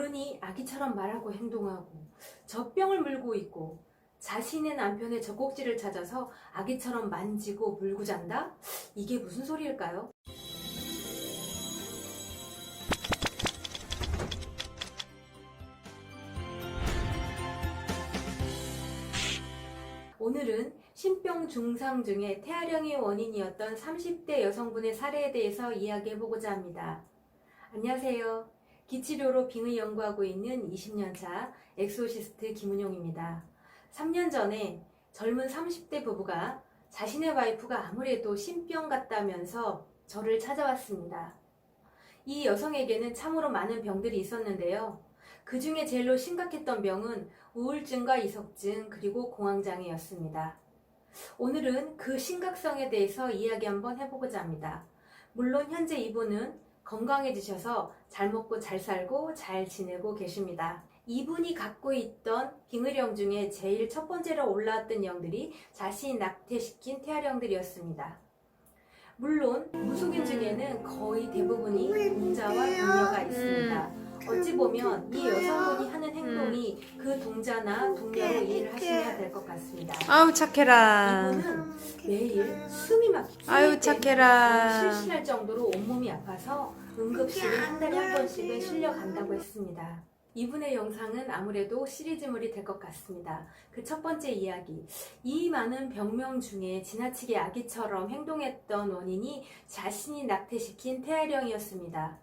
어른이 아기처럼 말하고 행동하고 젖병을 물고 있고 자신의 남편의 젖꼭지를 찾아서 아기처럼 만지고 물고 잔다? 이게 무슨 소리일까요? 오늘은 신병 중상 중에 태아령의 원인이었던 30대 여성분의 사례에 대해서 이야기해보고자 합니다. 안녕하세요. 기치료로 빙의 연구하고 있는 20년차 엑소시스트 김은용입니다. 3년 전에 젊은 30대 부부가 자신의 와이프가 아무래도 신병 같다면서 저를 찾아왔습니다. 이 여성에게는 참으로 많은 병들이 있었는데요. 그 중에 제일로 심각했던 병은 우울증과 이석증 그리고 공황장애였습니다. 오늘은 그 심각성에 대해서 이야기 한번 해보고자 합니다. 물론 현재 이분은 건강해지셔서 잘 먹고 잘 살고 잘 지내고 계십니다. 이분이 갖고 있던 빙의령 중에 제일 첫 번째로 올라왔던 영들이 자신 낙태시킨 태아령들이었습니다. 물론 무속인 중에는 거의 대부분이 동자와 동녀가 있습니다. 어찌 보면 이 여성분이 하는 행동이 그 동자나 동녀로 이해를 하시면 될것 같습니다. 아우 착해라. 이분은 매일 숨이 막히기 아유, 착해라. 실신할 정도로 온몸이 아파서 응급실에 한 달에 한 번씩은 실려 간다고 했습니다. 이분의 영상은 아무래도 시리즈물이 될 것 같습니다. 그 첫 번째 이야기. 이 많은 병명 중에 지나치게 아기처럼 행동했던 원인이 자신이 낙태시킨 태아령이었습니다.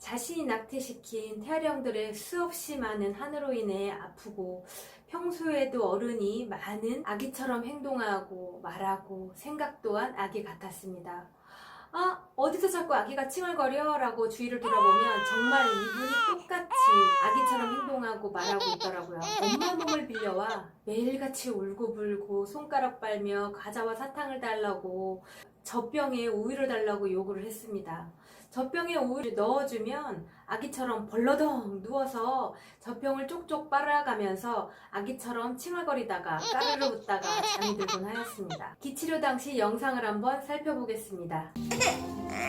자신이 낙태시킨 태아령들의 수없이 많은 한으로 인해 아프고 평소에도 어른이 많은 아기처럼 행동하고 말하고 생각 또한 아기 같았습니다. 아, 어디서 자꾸 아기가 칭얼거려? 라고 주위를 돌아보면 정말 이분이 똑같이 아기처럼 행동하고 말하고 있더라고요. 엄마 몸을 빌려와 매일같이 울고불고 손가락 빨며 과자와 사탕을 달라고 젖병에 우유를 달라고 요구를 했습니다. 젖병에 우유를 넣어주면 아기처럼 벌러덩 누워서 젖병을 쪽쪽 빨아가면서 아기처럼 칭얼거리다가 까르르 웃다가 잠이 들곤 하였습니다. 기치료 당시 영상을 한번 살펴보겠습니다.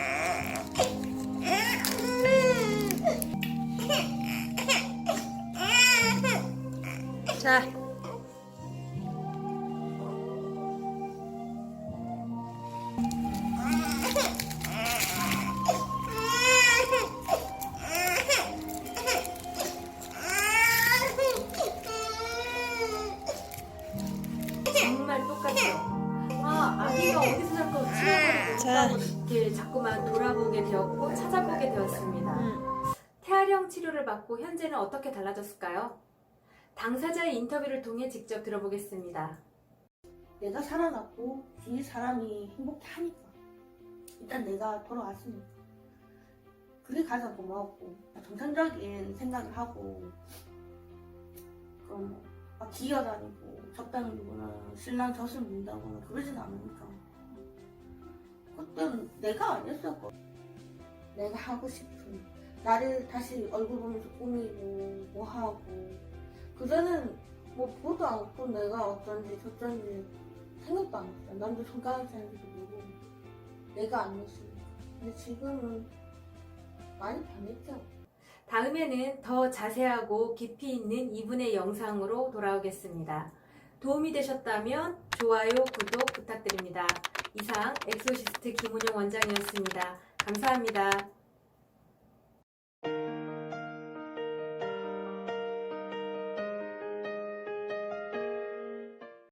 아, 아기가 어디서 자꾸 자. 있다고 이렇게 자꾸만 돌아보게 되었고 찾아보게 되었습니다. 태아령 치료를 받고 현재는 어떻게 달라졌을까요? 당사자의 인터뷰를 통해 직접 들어보겠습니다. 내가 살아났고 주위 사람이 행복해 하니까 일단 내가 돌아왔으니까 그게 가장 고마웠고 정상적인 생각을 하고 그럼 막 기어다니고 적당히 누구나 신랑 젖을 민다거나 그러진 않으니까 그땐 내가 아니었었고 내가 하고 싶은 나를 다시 얼굴 보면서 꾸미고 뭐 하고 그전엔 뭐 보도 않고 내가 어쩐지 저쩐지 생각도 안 했어요. 남들 손가락 잘지도 모르고 내가 아니었으니까. 근데 지금은 많이 변했죠. 다음에는 더 자세하고 깊이 있는 이분의 영상으로 돌아오겠습니다. 도움이 되셨다면 좋아요, 구독 부탁드립니다. 이상 엑소시스트 김은영 원장이었습니다. 감사합니다.